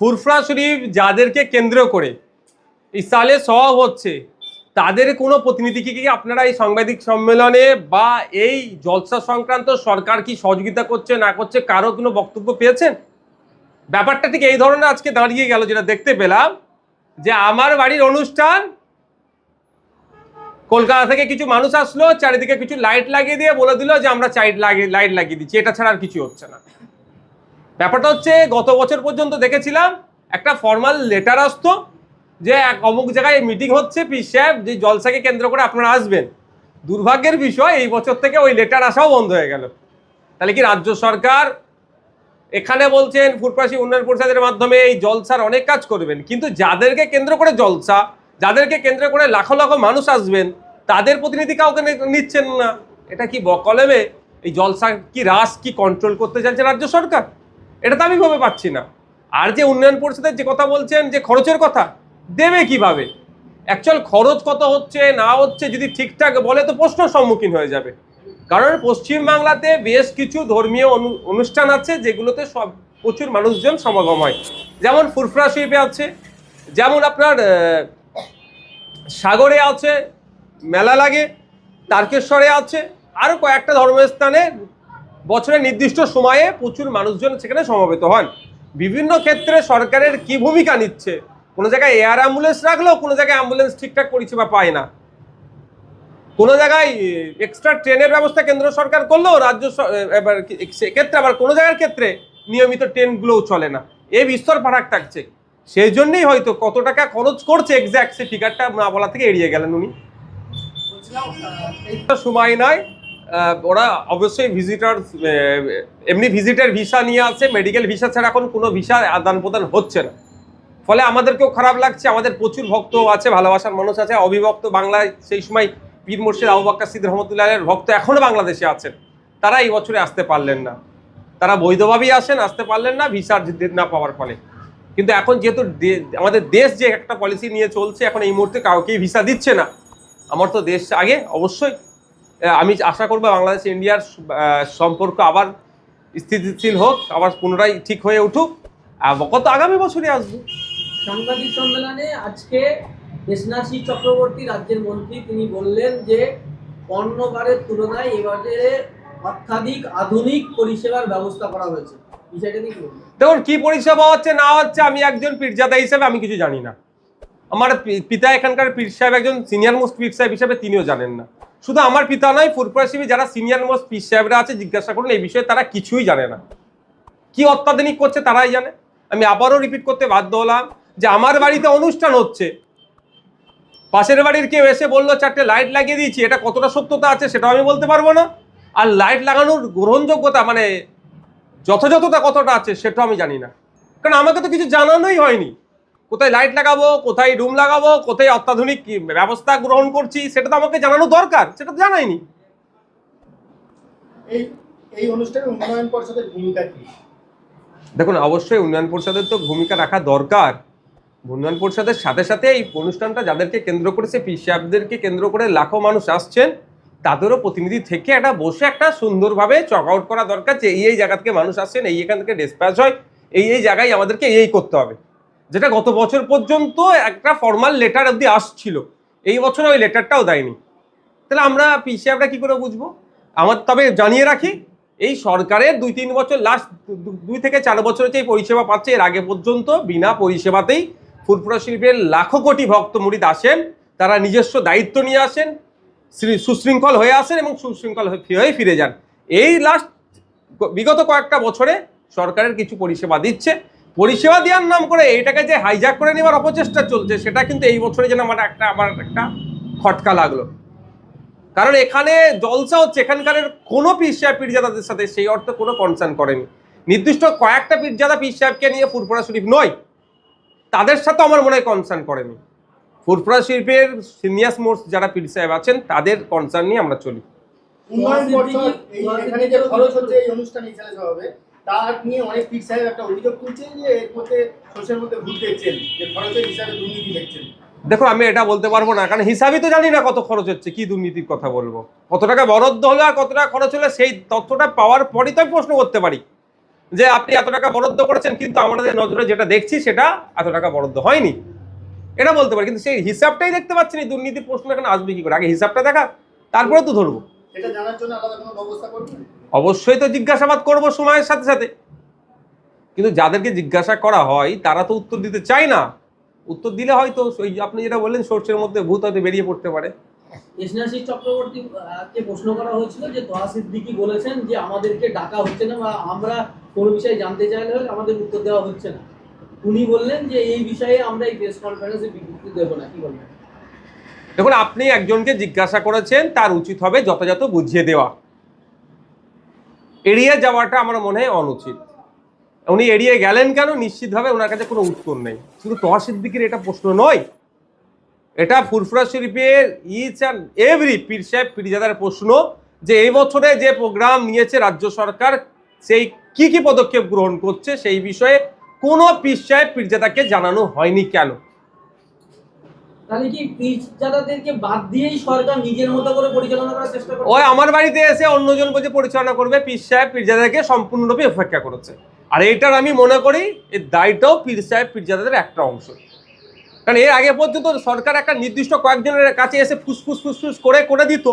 ফুরফুরা শরীফ যাদেরকে কেন্দ্র করে এই সালে সওয়াব হচ্ছে, তাদের কোনো প্রতিনিধিকে কি আপনারা এই সাংবাদিক সম্মেলনে বা এই জলসা সংক্রান্ত সরকার কি সহযোগিতা করছে, না করছে, কারও কোনো বক্তব্য পেয়েছেন? ব্যাপারটা ঠিক এই ধরনের আজকে দাঁড়িয়ে গেল, যেটা দেখতে পেলাম যে আমার বাড়ির অনুষ্ঠান, কলকাতা থেকে কিছু মানুষ আসলো, চারিদিকে কিছু লাইট লাগিয়ে দিয়ে বলে দিল যে আমরা চাইট লাগিয়ে লাইট লাগিয়ে দিচ্ছি, এটা ছাড়া আর কিছু হচ্ছে না। ব্যাপারটা হচ্ছে গত বছর পর্যন্ত দেখেছিলাম একটা ফর্মাল লেটার আসতো যে এক অমুক জায়গায় মিটিং হচ্ছে পি সাহেব, যে জলসাকে কেন্দ্র করে আপনারা আসবেন। দুর্ভাগ্যের বিষয়, এই বছর থেকে ওই লেটার আসাও বন্ধ হয়ে গেল। তাহলে কি রাজ্য সরকার এখানে বলছেন ফুটপাসি উন্নয়ন পরিষদের মাধ্যমে এই জলসার অনেক কাজ করবেন, কিন্তু যাদেরকে কেন্দ্র করে জলসা, যাদেরকে কেন্দ্র করে লাখো লাখো মানুষ আসবেন, তাদের প্রতিনিধি কাউকে নিচ্ছেন না। এটা কি বকলমে? এই জলসা কি রাস কি কন্ট্রোল করতে চাইছে রাজ্য সরকার? এটা তো আমি ভেবে পাচ্ছি না। আর যে উন্নয়ন পরিষদের যে কথা বলছেন, যে খরচের কথা, দেবে কীভাবে? অ্যাকচুয়াল খরচ কত হচ্ছে, না হচ্ছে, যদি ঠিকঠাক বলে তো প্রশ্নের সম্মুখীন হয়ে যাবে। কারণ পশ্চিমবাংলাতে বেশ কিছু ধর্মীয় অনু- অনুষ্ঠান আছে যেগুলোতে সব, প্রচুর মানুষজন সমাগম হয়। যেমন ফুরফুরা শিল্পে আছে, যেমন আপনার সাগরে আছে, মেলা লাগে, তারকেশ্বরে আছে আরও কয়েকটা ধর্মস্থানে বছরের নির্দিষ্ট সময়ে প্রচুর মানুষজন সেখানে সমবেত হন। বিভিন্ন ক্ষেত্রে সরকারের কি ভূমিকা নিচ্ছে? কোনো জায়গায় এয়ার অ্যাম্বুলেন্স রাখলেও কোনো জায়গায় অ্যাম্বুলেন্স ঠিকঠাক পরিষেবা পায় না। কোনো জায়গায় এক্সট্রা ট্রেনের ব্যবস্থা কেন্দ্র সরকার করলেও রাজ্য এবার সেক্ষেত্রে আবার কোনো জায়গার ক্ষেত্রে নিয়মিত ট্রেনগুলোও চলে না। এই বিস্তর ফারাক থাকছে। সেই জন্যই হয়তো কত টাকা খরচ করছে এক্স্যাক্ট সে ফিগারটা না বলা থেকে এড়িয়ে গেলেন উনি। সময় নয়। ওরা অবশ্যই ভিজিটার এমনি ভিজিটার ভিসা নিয়ে আসে মেডিকেল ভিসা ছাড়া এখন কোনো ভিসা আদান প্রদান হচ্ছে না। ফলে আমাদেরকেও খারাপ লাগছে, আমাদের প্রচুর ভক্ত আছে, ভালোবাসার মানুষ আছে, অবিভক্ত বাংলায় সেই সময় পীর মুর্শিদ আবু বাক্কা সিদ রহমতুল্লাহের ভক্ত এখনও বাংলাদেশে আছেন। তারা এই বছরে আসতে পারলেন না। তারা বৈধভাবেই আসেন, আসতে পারলেন না ভিসার না পাওয়ার ফলে। কিন্তু এখন যেহেতু আমাদের দেশ যে একটা পলিসি নিয়ে চলছে, এখন এই মুহূর্তে কাউকেই ভিসা দিচ্ছে না। আমার তো দেশ আগে অবশ্যই আমি আশা করব বাংলাদেশ ইন্ডিয়ার সম্পর্ক আবার স্থিতিশীল হোক আবার পুনরায় ঠিক হয়ে উঠুক। আর কত আগামী বছরই আসবে? সাংবাদিক সম্মেলনে আজকে দেশনাশী চক্রবর্তী রাজ্যের মন্ত্রী তিনি বললেন যে অন্যবারের তুলনায় এবারে অত্যাধিক আধুনিক পরিষেবার ব্যবস্থা করা হয়েছে। দেখুন কি পরিষেবা হচ্ছে না হচ্ছে আমি একজন পীরজাদা হিসেবে আমি কিছু জানি না। আমার পিতা এখানকার পীর সাহেব একজন সিনিয়র মোস্ট পীর সাহেব হিসেবে তিনিও জানেন না। শুধু আমার পিতা নয় ফুরপুরাশিবি যারা সিনিয়র মোস্ট পীর সাহেবরা আছে, জিজ্ঞাসা করুন, এই বিষয়ে তারা কিছুই জানে না। কি অত্যাধুনিক করছে তারাই জানে। আমি আবারও রিপিট করতে বাধ্য হলাম যে আমার বাড়িতে অনুষ্ঠান হচ্ছে। পাশের বাড়ির কেউ এসে বলল, চারটে লাইট লাগিয়ে দিয়েছি, এটা কতটা সত্যতা আছে সেটাও আমি বলতে পারব না। আর লাইট লাগানোর গ্রহণযোগ্যতা মানে যথাযথতা কতটা আছে সেটাও আমি জানি না। কারণ আমাকে তো কিছু জানানোই হয়নি। কোথায় লাইট লাগাবো কোথায় রুম লাগাবো কোথায় অত্যাধুনিক ব্যবস্থা গ্রহণ করছি সেটা তো আমাকে জানানো দরকার সেটা তো জানাইনি। এই এই অনুষ্ঠানে উন্নয়ন পর্ষদের ভূমিকা কি? দেখুন অবশ্যই উন্নয়ন পরিষদের তো ভূমিকা রাখা দরকার। উন্নয়ন পরিষদের সাথে সাথে এই অনুষ্ঠানটা যাদেরকে কেন্দ্র করেছে পিসাবদেরকে কেন্দ্র করে লাখো মানুষ আসছেন তাদেরও প্রতিনিধি থেকে একটা বসে একটা সুন্দরভাবে চক আউট করা দরকার যে এই এই জায়গা থেকে মানুষ আসছেন এই এখান থেকে ডিসপ্যাচ হয় এই এই জায়গায় আমাদেরকে এই করতে হবে। যেটা গত বছর পর্যন্ত একটা ফর্মাল লেটার অবধি আসছিল। এই বছর ওই লেটারটাও দেয়নি। তাহলে আমরা পিসিআরটা কি করে বুঝব? আমার তবে জানিয়ে রাখি, এই সরকারের দুই তিন বছর লাস্ট দুই থেকে চার বছর হচ্ছে এই পরিষেবা পাচ্ছে। এর আগে পর্যন্ত বিনা পরিষেবাতেই ফুরফুরা শিল্পের লাখো কোটি ভক্ত মুরিদ আসেন। তারা নিজস্ব দায়িত্ব নিয়ে আসেন সুশৃঙ্খল হয়ে আসেন এবং সুশৃঙ্খল হয়ে ফিরে যান। এই লাস্ট বিগত কয়েকটা বছরে সরকারের কিছু পরিষেবা দিচ্ছে। পরিষেবা দেওয়ার নাম করে এইটাকে যে হাইজ্যাক করে নেওয়ার অপচেষ্টা চলছে, সেটা কিন্তু এই বছরে যেন আমার একটা আমার একটা খটকা লাগল। কারণ এখানে জলসা হচ্ছে এখানকার কোনো পীর সাহেব পীরজাদাদের সাথে সেই অর্থে কোনো কনসার্ন করেনি। নির্দিষ্ট কয়েকটা পীরজাদা পীর সাহেবকে নিয়ে ফুরফুরা শরীফ নয়, তাদের সাথে আমার মনে হয় কনসার্ন করেনি। ফুরফুরা শরীফের সিনিয়াস মোস্ট যারা পীর সাহেব আছেন, তাদের কনসার্ন নিয়ে আমরা চলি। উন্নয়ন এই এখানে যে খরচ হচ্ছে, এই অনুষ্ঠানে তার নিয়ে অনেক পীর সাহেব একটা অভিযোগ তুলছে যে এর মধ্যে সোশ্যাল মধ্যে ভুল দেখছেন, যে খরচের হিসাবে দুর্নীতি দেখছেন। দেখো, আমি এটা বলতে পারব না, কারণ হিসাবই তো জানি না কত খরচ হচ্ছে, কি দুর্নীতির কথা বলব। কত টাকা বরাদ্দ হলো আর কত টাকা খরচ হলো, সেই তথ্যটা পাওয়ার পরই তো আমি প্রশ্ন করতে পারি। যে আপনি এত টাকা বরাদ্দ করেছেন, কিন্তু আমাদের নজরে যেটা দেখছি সেটা এত টাকা বরাদ্দ হয়নি। এটা বলতে পারি, কিন্তু সেই হিসাবটাই দেখতে পাচ্ছি না দুর্নীতির প্রশ্ন এখানে আসবে কি করে? আগে হিসাবটা দেখা, তারপরে তো ধরবো। এটা জানার জন্য আলাদা কোনো ব্যবস্থা করবেন? অবশ্যই তো জিজ্ঞাসাবাদ করব সময়ের সাথে সাথে। কিন্তু যাদেরকে জিজ্ঞাসা করা হয় তারা তো উত্তর দিতে চায় না। উত্তর দিলে হয়তো ওই আপনি যেটা বললেন সোর্সের মধ্যে ভূত হয়তো বেরিয়ে পড়তে পারে। চক্রবর্তী প্রশ্ন করা হয়েছিল যে তোহা সিদ্দিকি বলেছেন যে আমাদেরকে ডাকা হচ্ছে না বা আমরা কোনো বিষয়ে জানতে চাইলে হলে আমাদের উত্তর দেওয়া হচ্ছে না। উনি বললেন যে এই বিষয়ে আমরা এই প্রেস কনফারেন্সে বিবৃতি দেবো না কি বলবেন? দেখুন, আপনি একজনকে জিজ্ঞাসা করেছেন, তার উচিত হবে যথাযথ বুঝিয়ে দেওয়া। এড়িয়ে যাওয়াটা আমার মনে হয় অনুচিত। উনি এড়িয়ে গেলেন কেন? নিশ্চিতভাবে ওনার কাছে কোনো উত্তর নেই। শুধু তোহা এটা প্রশ্ন নয়, এটা ফুরফুরা শরীফের ইচ অ্যান্ড এভরি পীর সাহেব, পীরজাদার প্রশ্ন যে এই বছরে যে প্রোগ্রাম নিয়েছে রাজ্য সরকার, সেই কি কি পদক্ষেপ গ্রহণ করছে সেই বিষয়ে কোনো পীর সাহেব, পীরজাদাকে জানানো হয়নি কেন? তাহলে কি পীরজাদাদেরকে বাদ দিয়েই সরকার নিজের মতো করে পরিচালনা করার চেষ্টা করছে? ওই আমার বাড়িতে এসে অন্যজন বলছে, পরিচালনা করবে পীর সাহেব, পীরজাদাকে সম্পূর্ণরূপে উপেক্ষা করেছে। আর এইটার আমি মনে করি, এর দায়টাও পীর সাহেব, পীরজাদাদের একটা অংশ। কারণ এর আগে পর্যন্ত সরকার একটা নির্দিষ্ট কয়েকজনের কাছে এসে ফুসফুস ফুসফুস করে করে দিত।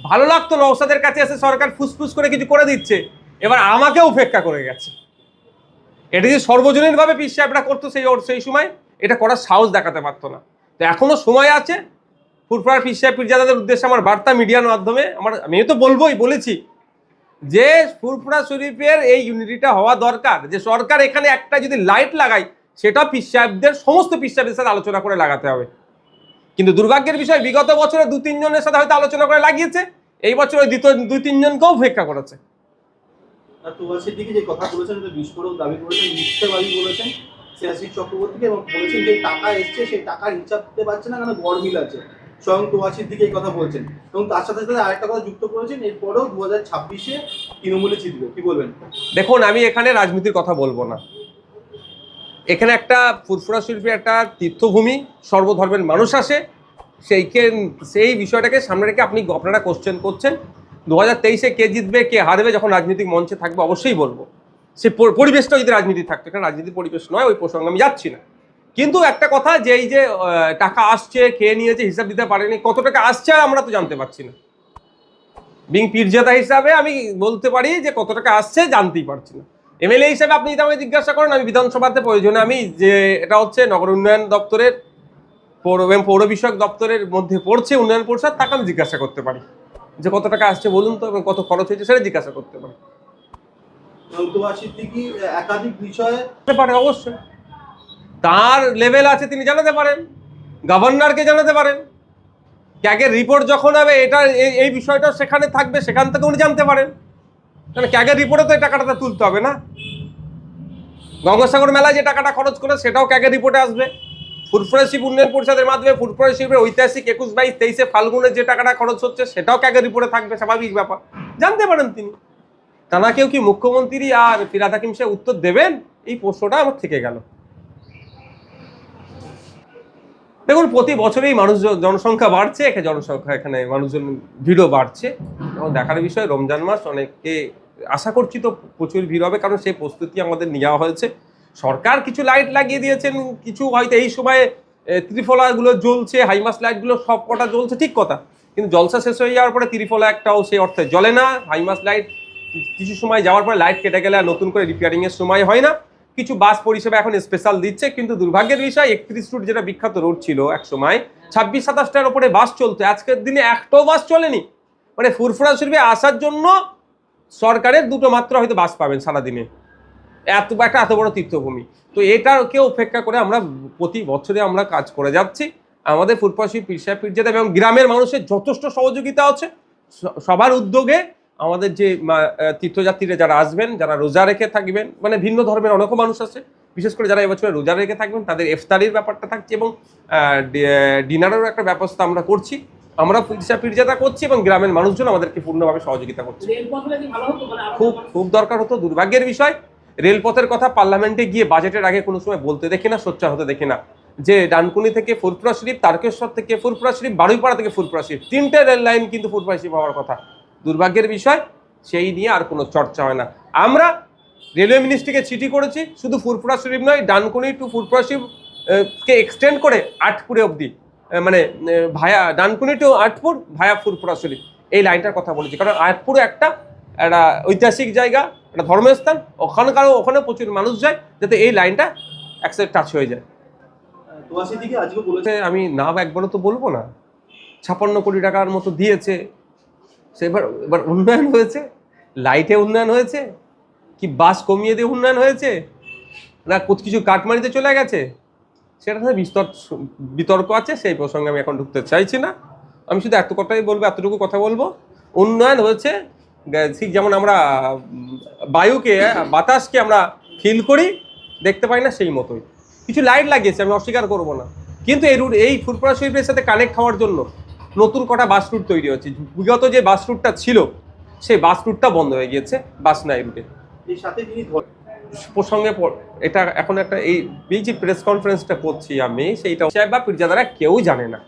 ভালো লাগতো নৌসাদের কাছে এসে সরকার ফুসফুস করে কিছু করে দিচ্ছে। এবার আমাকেও উপেক্ষা করে গেছে। এটা যদি সর্বজনীনভাবে পীর সাহেবরা করতো সেই ওর সেই সময়, এটা করার সাহস দেখাতে পারতো না। তো এখনও সময় আছে। ফুরফুরার সাহেব পীরজাদাদের উদ্দেশ্যে আমার বার্তা মিডিয়ার মাধ্যমে। আমার আমিও তো বলবোই, বলেছি। যে ফুরফুরা শরীফের এই ইউনিটিটা হওয়া দরকার, যে সরকার এখানে একটা যদি লাইট লাগায়, সেটা পীর সাহেবদের সমস্ত পীর সাহেবদের সাথে আলোচনা করে লাগাতে হবে। কিন্তু দুর্ভাগ্যের বিষয়, বিগত বছরে দু তিনজনের সাথে হয়তো আলোচনা করে লাগিয়েছে। এই বছর ওই দ্বিতীয় দুই তিনজনকেও উপেক্ষা করেছে। যে কথা বলেছেন বিস্ফোরক দাবি করেছেন, মিথ্যাবাদী বলেছেন সিয়াসি চক্রবর্তীকে এবং বলেছেন যে টাকা এসছে, সেই টাকার হিসাব দিতে পারছে না কেন গড়মিল আছে। স্বয়ং তোয়াশির দিকে এই কথা বলছেন। এবং তার সাথে সাথে আরেকটা কথা যুক্ত করেছেন, এরপরেও দু হাজার ছাব্বিশে তৃণমূলে জিতবে। কি বলবেন? দেখুন, আমি এখানে রাজনীতির কথা বলব না। এখানে একটা ফুরফুরা শিল্পী, একটা তীর্থভূমি, সর্বধর্মের মানুষ আসে। সেইকে, সেই বিষয়টাকে সামনে রেখে আপনি আপনারা কোশ্চেন করছেন। দু হাজার তেইশে কে জিতবে, কে হারবে, যখন রাজনৈতিক মঞ্চে থাকবে, অবশ্যই বলব। সে পর- পরিবেশটা যদি রাজনীতি থাকতো এখানে রাজনীতির পরিবেশ নয়, ওই প্রসঙ্গে আমি যাচ্ছি না। কিন্তু একটা কথা, যে এই যে টাকা আসছে, খেয়ে নিয়েছে, হিসাব দিতে পারেনি, কত টাকা আসছে আমরা তো জানতে পারছি না। বিং পীরজাদা হিসাবে আমি বলতে পারি যে কত টাকা আসছে জানতেই পারছি না। এমএলএ হিসাবে আপনি যদি আমাকে জিজ্ঞাসা করেন, আমি বিধানসভাতে প্রয়োজনে আমি যে, এটা হচ্ছে নগর উন্নয়ন দপ্তরের পৌর এবং পৌর বিষয়ক দপ্তরের মধ্যে পড়ছে, উন্নয়ন পরিষদ, তাকে আমি জিজ্ঞাসা করতে পারি। যে কত টাকা আসছে বলুন তো, এবং কত খরচ হয়েছে সেটা জিজ্ঞাসা করতে পারি। অবশ্যই। তার লেভেল আছে তিনি জানাতে পারেন গভর্নরকে জানাতে পারেন। ক্যাগের রিপোর্ট যখন হবে, এটা এই- বিষয়টা সেখানে থাকবে, সেখান থেকে উনি জানতে পারেন। কারণ ক্যাগের রিপোর্টে তো এই টাকাটা তুলতে হবে না। গঙ্গাসাগর মেলায় যে টাকাটা খরচ করে, সেটাও ক্যাগের রিপোর্টে আসবে। ফুরফুরা শিব উন্নয়ন পরিষদের মাধ্যমে ফুরফুরা শিবের ঐতিহাসিক একুশ বাইশ তেইশে ফাল্গুনের যে টাকাটা খরচ হচ্ছে, সেটাও ক্যাগের রিপোর্টে থাকবে, স্বাভাবিক ব্যাপার। জানতে পারেন তিনি। টানা কেউ কি মুখ্যমন্ত্রী আর ফিরাদ হাকিম সে উত্তর দেবেন? এই প্রশ্নটা আমার থেকে গেল। দেখুন, প্রতি বছরেই মানুষ জনসংখ্যা বাড়ছে এখানে জনসংখ্যা, এখানে মানুষজন ভিড়ও বাড়ছে। এবং দেখার বিষয়, রমজান মাস অনেকে আশা করছি তো প্রচুর ভিড় হবে, কারণ সেই প্রস্তুতি আমাদের নেওয়া হয়েছে। সরকার কিছু লাইট লাগিয়ে দিয়েছেন, কিছু হয়তো এই সময়ে ত্রিফলাগুলো জ্বলছে, হাইমাস লাইটগুলো সব কটা জ্বলছে, ঠিক কথা। কিন্তু জলসা শেষ হয়ে যাওয়ার পরে ত্রিফলা একটাও সেই অর্থে জ্বলে না, হাইমাস লাইট কিছু সময় যাওয়ার পরে লাইট কেটে গেলে আর নতুন করে রিপেয়ারিং এর সময় হয় না। কিছু বাস পরিষেবা এখন স্পেশাল দিচ্ছে, কিন্তু দুর্ভাগ্যের বিষয়, একত্রিশ রুট যেটা বিখ্যাত রোড ছিল এক সময়, ছাব্বিশ, সাতাশটার ওপরে বাস চলতো। আজকের দিনে একটাও বাস চলেনি। মানে ফুরফুরা শরীফে আসার জন্য সরকারের দুটো মাত্র হয়তো বাস পাবেন সারাদিনে। এত একটা এত বড় তীর্থভূমি। তো এটাকে উপেক্ষা করে আমরা প্রতি বছরে আমরা কাজ করে যাচ্ছি। আমাদের ফুটপাশি পিরসা পীরজাদা এবং গ্রামের মানুষের যথেষ্ট সহযোগিতা আছে। সবার উদ্যোগে আমাদের যে তীর্থযাত্রীরা যারা আসবেন যারা রোজা রেখে থাকবেন মানে ভিন্ন ধর্মের অনেক মানুষ আছে বিশেষ করে যারা এবছরে রোজা রেখে থাকবেন তাদের ইফতারির ব্যাপারটা থাকছে এবং ডিনারেরও একটা ব্যবস্থা আমরা করছি। আমরা পিরসা পীরজাদা করছি এবং গ্রামের মানুষজন আমাদেরকে পূর্ণভাবে সহযোগিতা করছে। মানে খুব খুব দরকার হতো দুর্ভাগ্যের বিষয়। রেলপথের কথা পার্লামেন্টে গিয়ে বাজেটের আগে কোনো সময় বলতে দেখি না সোচ্চার হতে দেখি না। যে ডানকুনি থেকে ফুরপুরা শরীফ তারকেশ্বর থেকে ফুরপুরা শরীফ বারুইপাড়া থেকে ফুরপুরা শরীফ তিনটে রেল লাইন কিন্তু ফুরপুরা শরীফ হওয়ার কথা। দুর্ভাগ্যের বিষয় সেই নিয়ে আর কোনো চর্চা হয় না। আমরা রেলওয়ে মিনিস্ট্রিকে চিঠি করেছি শুধু ফুরফুরা শরীফ নয় ডানকুনি টু ফুরফুরা শরীফ কে এক্সটেন্ড করে আটপুরে অবধি মানে via Dankuni to Atpur via Furfura Sharif এই লাইনটার কথা বলেছি। কারণ আটপুরে একটা একটা ঐতিহাসিক জায়গা একটা ধর্মীয় স্থান ওখানকারও ওখানে প্রচুর মানুষ যায় যাতে এই লাইনটা একসাথে টাচ হয়ে যায়। আমি না একবারও তো বলব না। ছাপান্ন কোটি টাকার মতো দিয়েছে সেবার এবার উন্নয়ন হয়েছে। লাইটে উন্নয়ন হয়েছে। কি বাস কমিয়ে দিয়ে উন্নয়ন হয়েছে? না কিছু কাটমারিতে চলে গেছে? সেটা বিস্তর বিতর্ক আছে, সেই প্রসঙ্গে আমি এখন ঢুকতে চাইছি না। আমি শুধু এত কথাই বলব, এতটুকু কথা বলব। উন্নয়ন হয়েছে। ঠিক যেমন আমরা বায়ুকে বাতাসকে আমরা ফিল করি, দেখতে পাই না সেই মতোই। কিছু লাইট লাগিয়েছে, আমি অস্বীকার করব না। কিন্তু এই রুট এই ফুরপুরা শরীফের সাথে কানেক্ট হওয়ার জন্য নতুন কটা বাস রুট তৈরি হচ্ছে। বিগত যে বাস রুটটা ছিল সেই বাস রুটটা বন্ধ হয়ে গিয়েছে বাস নাই রুটে সাথে প্রসঙ্গে এটা এখন একটা এই এই যে প্রেস কনফারেন্সটা করছি আমি সেইটা বা পীরজাদারা কেউ জানে না।